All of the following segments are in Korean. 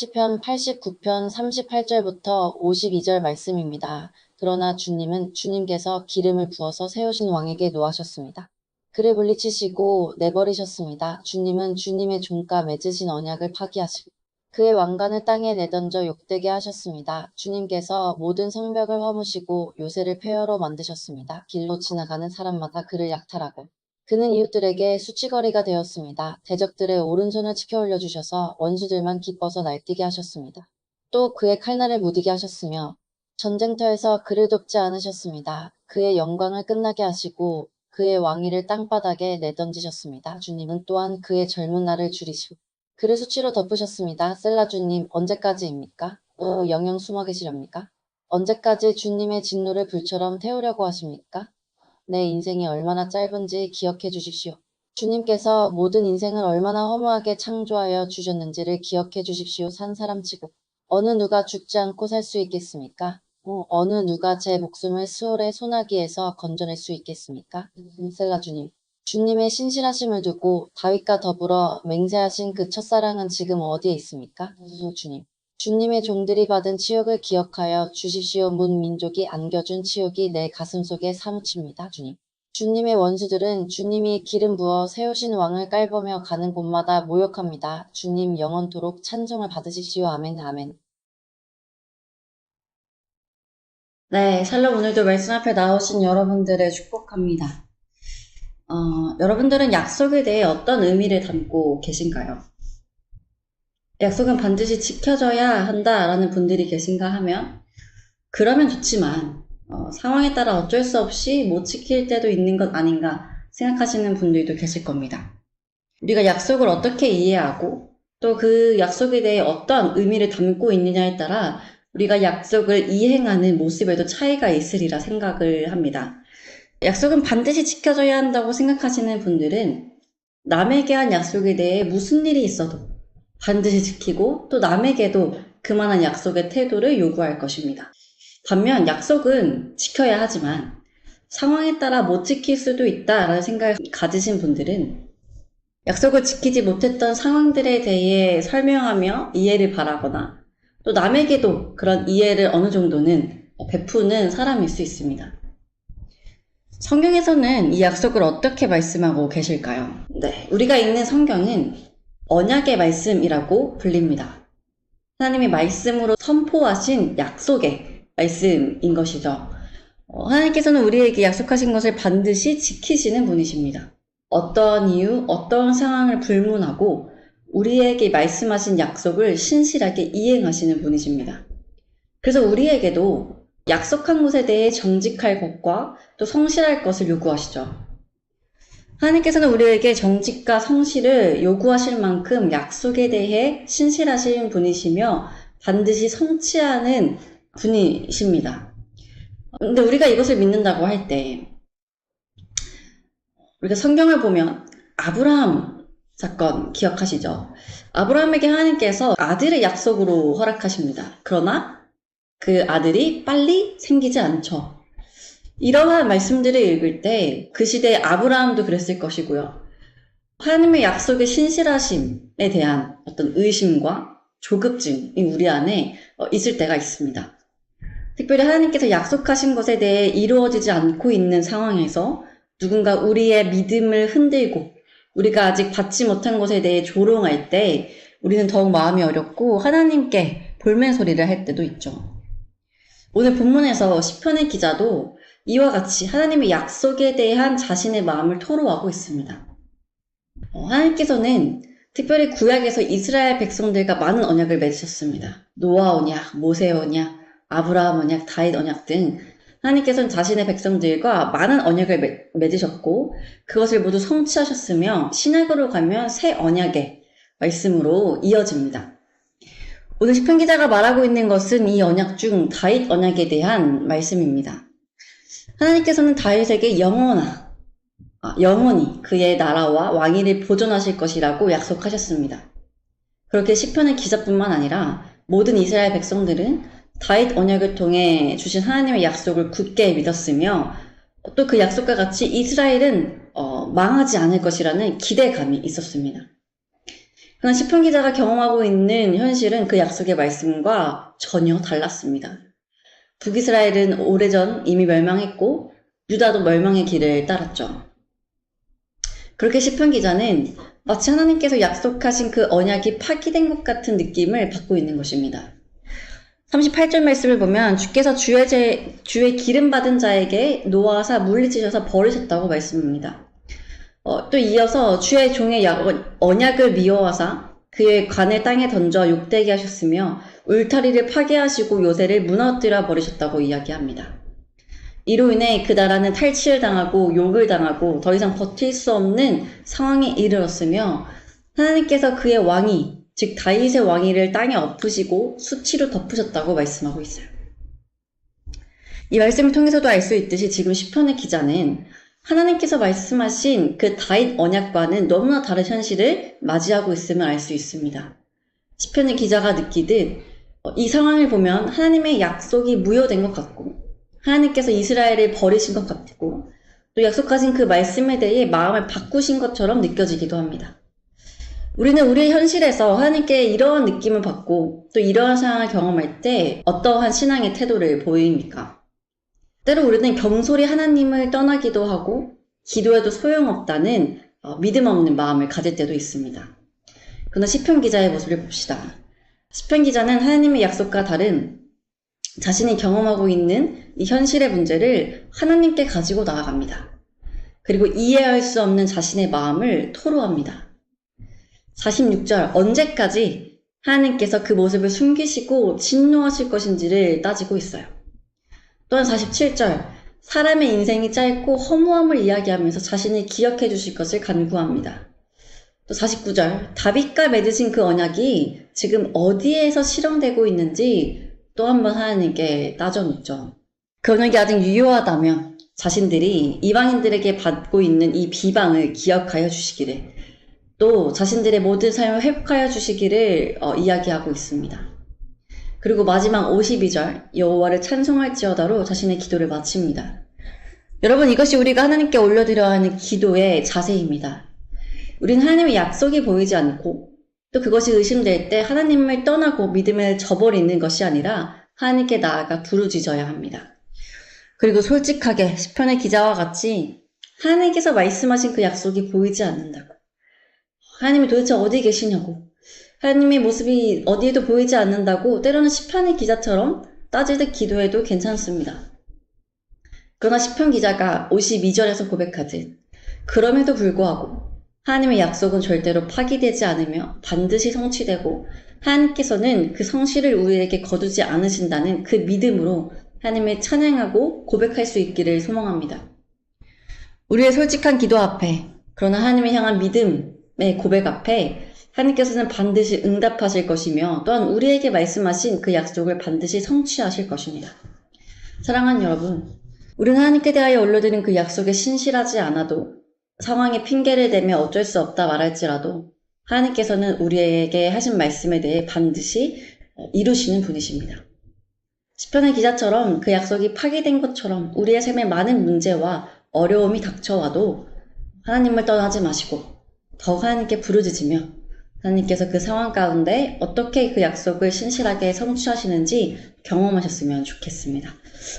시편 89편 38절부터 52절 말씀입니다. 그러나 주님은 주님께서 기름을 부어서 세우신 왕에게 노하셨습니다. 그를 물리치시고 내버리셨습니다. 주님은 주님의 종과 맺으신 언약을 파기하시고 그의 왕관을 땅에 내던져 욕되게 하셨습니다. 주님께서 모든 성벽을 허무시고 요새를 폐허로 만드셨습니다. 길로 지나가는 사람마다 그를 약탈하고 그는 이웃들에게 수치거리가 되었습니다. 대적들의 오른손을 치켜 올려주셔서 원수들만 기뻐서 날뛰게 하셨습니다. 또 그의 칼날을 무디게 하셨으며 전쟁터에서 그를 돕지 않으셨습니다. 그의 영광을 끝나게 하시고 그의 왕위를 땅바닥에 내던지셨습니다. 주님은 또한 그의 젊은 날을 줄이시고 그를 수치로 덮으셨습니다. 셀라 주님 언제까지입니까? 어, 영영 숨어 계시렵니까? 언제까지 주님의 진노를 불처럼 태우려고 하십니까? 내 인생이 얼마나 짧은지 기억해 주십시오. 주님께서 모든 인생을 얼마나 허무하게 창조하여 주셨는지를 기억해 주십시오. 산 사람치고 어느 누가 죽지 않고 살 수 있겠습니까? 어, 어느 누가 제 목숨을 수월의 소나기에서 건져낼 수 있겠습니까? 음, 셀라 주님. 주님의 신실하심을 두고 다윗과 더불어 맹세하신 그 첫사랑은 지금 어디에 있습니까? 음, 주님. 주님의 종들이 받은 치욕을 기억하여 주십시오. 문 민족이 안겨준 치욕이 내 가슴 속에 사무칩니다. 주님. 주님의 원수들은 주님이 기름 부어 세우신 왕을 깔보며 가는 곳마다 모욕합니다. 주님 영원토록 찬송을 받으십시오. 아멘, 아멘. 네, 샬롬 오늘도 말씀 앞에 나오신 여러분들을 축복합니다. 어, 여러분들은 약속에 대해 어떤 의미를 담고 계신가요? 약속은 반드시 지켜져야 한다라는 분들이 계신가 하면 그러면 좋지만 어, 상황에 따라 어쩔 수 없이 못 지킬 때도 있는 것 아닌가 생각하시는 분들도 계실 겁니다. 우리가 약속을 어떻게 이해하고 또 그 약속에 대해 어떤 의미를 담고 있느냐에 따라 우리가 약속을 이행하는 모습에도 차이가 있으리라 생각을 합니다. 약속은 반드시 지켜져야 한다고 생각하시는 분들은 남에게 한 약속에 대해 무슨 일이 있어도 반드시 지키고 또 남에게도 그만한 약속의 태도를 요구할 것입니다. 반면 약속은 지켜야 하지만 상황에 따라 못 지킬 수도 있다라는 생각을 가지신 분들은 약속을 지키지 못했던 상황들에 대해 설명하며 이해를 바라거나 또 남에게도 그런 이해를 어느 정도는 베푸는 사람일 수 있습니다. 성경에서는 이 약속을 어떻게 말씀하고 계실까요? 네, 우리가 읽는 성경은 언약의 말씀이라고 불립니다. 하나님이 말씀으로 선포하신 약속의 말씀인 것이죠. 어, 하나님께서는 우리에게 약속하신 것을 반드시 지키시는 분이십니다. 어떤 이유, 어떤 상황을 불문하고 우리에게 말씀하신 약속을 신실하게 이행하시는 분이십니다. 그래서 우리에게도 약속한 것에 대해 정직할 것과 또 성실할 것을 요구하시죠. 하나님께서는 우리에게 정직과 성실을 요구하실 만큼 약속에 대해 신실하신 분이시며 반드시 성취하는 분이십니다. 근데 우리가 이것을 믿는다고 할 때, 우리가 성경을 보면 아브라함 사건 기억하시죠? 아브라함에게 하나님께서 아들의 약속으로 허락하십니다. 그러나 그 아들이 빨리 생기지 않죠. 이러한 말씀들을 읽을 때 그 시대의 아브라함도 그랬을 것이고요. 하나님의 약속의 신실하심에 대한 어떤 의심과 조급증이 우리 안에 어, 있을 때가 있습니다. 특별히 하나님께서 약속하신 것에 대해 이루어지지 않고 있는 상황에서 누군가 우리의 믿음을 흔들고 우리가 아직 받지 못한 것에 대해 조롱할 때 우리는 더욱 마음이 어렵고 하나님께 볼멘 소리를 할 때도 있죠. 오늘 본문에서 시편의 기자도 이와 같이 하나님의 약속에 대한 자신의 마음을 토로하고 있습니다. 어, 하나님께서는 특별히 구약에서 이스라엘 백성들과 많은 언약을 맺으셨습니다. 노아 언약, 모세 언약, 아브라함 언약, 다윗 언약 등 하나님께서는 자신의 백성들과 많은 언약을 맺으셨고 그것을 모두 성취하셨으며 신약으로 가면 새 언약의 말씀으로 이어집니다. 오늘 시편 기자가 말하고 있는 것은 이 언약 중 다윗 언약에 대한 말씀입니다. 하나님께서는 다윗에게 영원하, 아, 영원히 그의 나라와 왕위를 보존하실 것이라고 약속하셨습니다. 그렇게 시편의 기자뿐만 아니라 모든 이스라엘 백성들은 다윗 언약을 통해 주신 하나님의 약속을 굳게 믿었으며 또 그 약속과 같이 이스라엘은 어, 망하지 않을 것이라는 기대감이 있었습니다. 그러나 시편 기자가 경험하고 있는 현실은 그 약속의 말씀과 전혀 달랐습니다. 북이스라엘은 오래전 이미 멸망했고 유다도 멸망의 길을 따랐죠. 그렇게 시편 기자는 마치 하나님께서 약속하신 그 언약이 파기된 것 같은 느낌을 받고 있는 것입니다. 38절 말씀을 보면 주께서 주의, 제, 주의 기름 받은 자에게 노하사 물리치셔서 버리셨다고 말씀합니다. 어, 또 이어서 주의 종의 약- 언약을 미워하사 그의 관을 땅에 던져 욕되게 하셨으며 울타리를 파괴하시고 요새를 무너뜨려 버리셨다고 이야기합니다. 이로 인해 그 나라는 탈취를 당하고 욕을 당하고 더 이상 버틸 수 없는 상황에 이르렀으며 하나님께서 그의 왕이 즉 다윗의 왕위를 땅에 엎으시고 수치로 덮으셨다고 말씀하고 있어요. 이 말씀을 통해서도 알 수 있듯이 지금 시편의 기자는 하나님께서 말씀하신 그 다윗 언약과는 너무나 다른 현실을 맞이하고 있음을 알 수 있습니다. 시편의 기자가 느끼듯 어, 이 상황을 보면 하나님의 약속이 무효된 것 같고 하나님께서 이스라엘을 버리신 것 같고 또 약속하신 그 말씀에 대해 마음을 바꾸신 것처럼 느껴지기도 합니다. 우리는 우리의 현실에서 하나님께 이러한 느낌을 받고 또 이러한 상황을 경험할 때 어떠한 신앙의 태도를 보입니까? 때로 우리는 경솔히 하나님을 떠나기도 하고 기도해도 소용없다는 어, 믿음 없는 마음을 가질 때도 있습니다. 그러나 시편 기자의 모습을 봅시다. 시편 기자는 하나님의 약속과 다른 자신이 경험하고 있는 이 현실의 문제를 하나님께 가지고 나아갑니다. 그리고 이해할 수 없는 자신의 마음을 토로합니다. 46절, 언제까지 하나님께서 그 모습을 숨기시고 진노하실 것인지를 따지고 있어요. 또한 47절, 사람의 인생이 짧고 허무함을 이야기하면서 자신을 기억해 주실 것을 간구합니다. 또 49절, 다윗과 맺으신 그 언약이 지금 어디에서 실현되고 있는지 또 한 번 하나님께 따져묻죠. 그 언약이 아직 유효하다면 자신들이 이방인들에게 받고 있는 이 비방을 기억하여 주시기를 또 자신들의 모든 삶을 회복하여 주시기를 어, 이야기하고 있습니다. 그리고 마지막 52절 여호와를 찬송할지어다로 자신의 기도를 마칩니다. 여러분 이것이 우리가 하나님께 올려드려야 하는 기도의 자세입니다. 우리는 하나님의 약속이 보이지 않고 또 그것이 의심될 때 하나님을 떠나고 믿음을 저버리는 것이 아니라 하나님께 나아가 부르짖어야 합니다. 그리고 솔직하게 시편의 기자와 같이 하나님께서 말씀하신 그 약속이 보이지 않는다고 하나님이 도대체 어디 계시냐고 하나님의 모습이 어디에도 보이지 않는다고 때로는 시편의 기자처럼 따지듯 기도해도 괜찮습니다. 그러나 시편 기자가 52절에서 고백하듯 그럼에도 불구하고 하나님의 약속은 절대로 파기되지 않으며 반드시 성취되고 하나님께서는 그 성실을 우리에게 거두지 않으신다는 그 믿음으로 하나님을 찬양하고 고백할 수 있기를 소망합니다. 우리의 솔직한 기도 앞에 그러나 하나님을 향한 믿음의 고백 앞에 하나님께서는 반드시 응답하실 것이며 또한 우리에게 말씀하신 그 약속을 반드시 성취하실 것입니다. 사랑하는 여러분, 우리는 하나님께 대하여 올려드린 그 약속에 신실하지 않아도 상황에 핑계를 대며 어쩔 수 없다 말할지라도 하나님께서는 우리에게 하신 말씀에 대해 반드시 이루시는 분이십니다. 시편의 기자처럼 그 약속이 파기된 것처럼 우리의 삶에 많은 문제와 어려움이 닥쳐와도 하나님을 떠나지 마시고 더욱 하나님께 부르짖으며 하나님께서 그 상황 가운데 어떻게 그 약속을 신실하게 성취하시는지 경험하셨으면 좋겠습니다.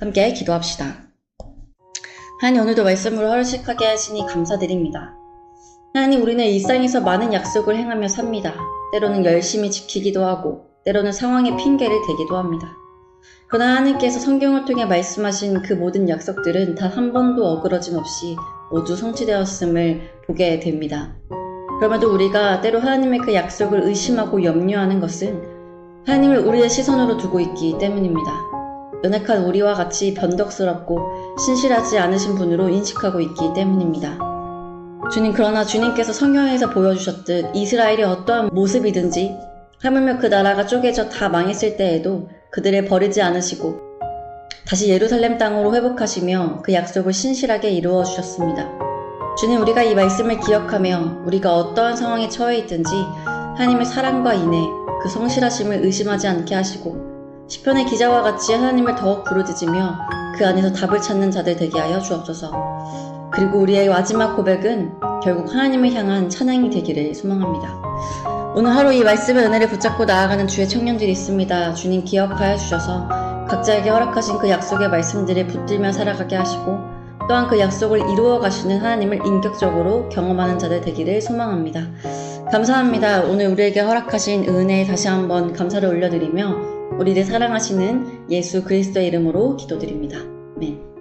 함께 기도합시다. 하나님 오늘도 말씀으로 허락하게 하시니 감사드립니다. 하나님 우리는 일상에서 많은 약속을 행하며 삽니다. 때로는 열심히 지키기도 하고 때로는 상황에 핑계를 대기도 합니다. 그러나 하나님께서 성경을 통해 말씀하신 그 모든 약속들은 단 한 번도 어그러짐 없이 모두 성취되었음을 보게 됩니다. 그럼에도 우리가 때로 하나님의 그 약속을 의심하고 염려하는 것은 하나님을 우리의 시선으로 두고 있기 때문입니다. 연약한 우리와 같이 변덕스럽고 신실하지 않으신 분으로 인식하고 있기 때문입니다. 주님, 그러나 주님께서 성경에서 보여주셨듯 이스라엘이 어떠한 모습이든지 하물며 그 나라가 쪼개져 다 망했을 때에도 그들을 버리지 않으시고 다시 예루살렘 땅으로 회복하시며 그 약속을 신실하게 이루어 주셨습니다. 주님, 우리가 이 말씀을 기억하며 우리가 어떠한 상황에 처해 있든지 하나님의 사랑과 인애, 그 성실하심을 의심하지 않게 하시고 시편의 기자와 같이 하나님을 더욱 부르짖으며 그 안에서 답을 찾는 자들 되게 하여 주옵소서. 그리고 우리의 마지막 고백은 결국 하나님을 향한 찬양이 되기를 소망합니다. 오늘 하루 이 말씀의 은혜를 붙잡고 나아가는 주의 청년들이 있습니다. 주님 기억하여 주셔서 각자에게 허락하신 그 약속의 말씀들을 붙들며 살아가게 하시고 또한 그 약속을 이루어 가시는 하나님을 인격적으로 경험하는 자들 되기를 소망합니다. 감사합니다. 오늘 우리에게 허락하신 은혜에 다시 한번 감사를 올려드리며 우리를 사랑하시는 예수 그리스도의 이름으로 기도드립니다. 아멘.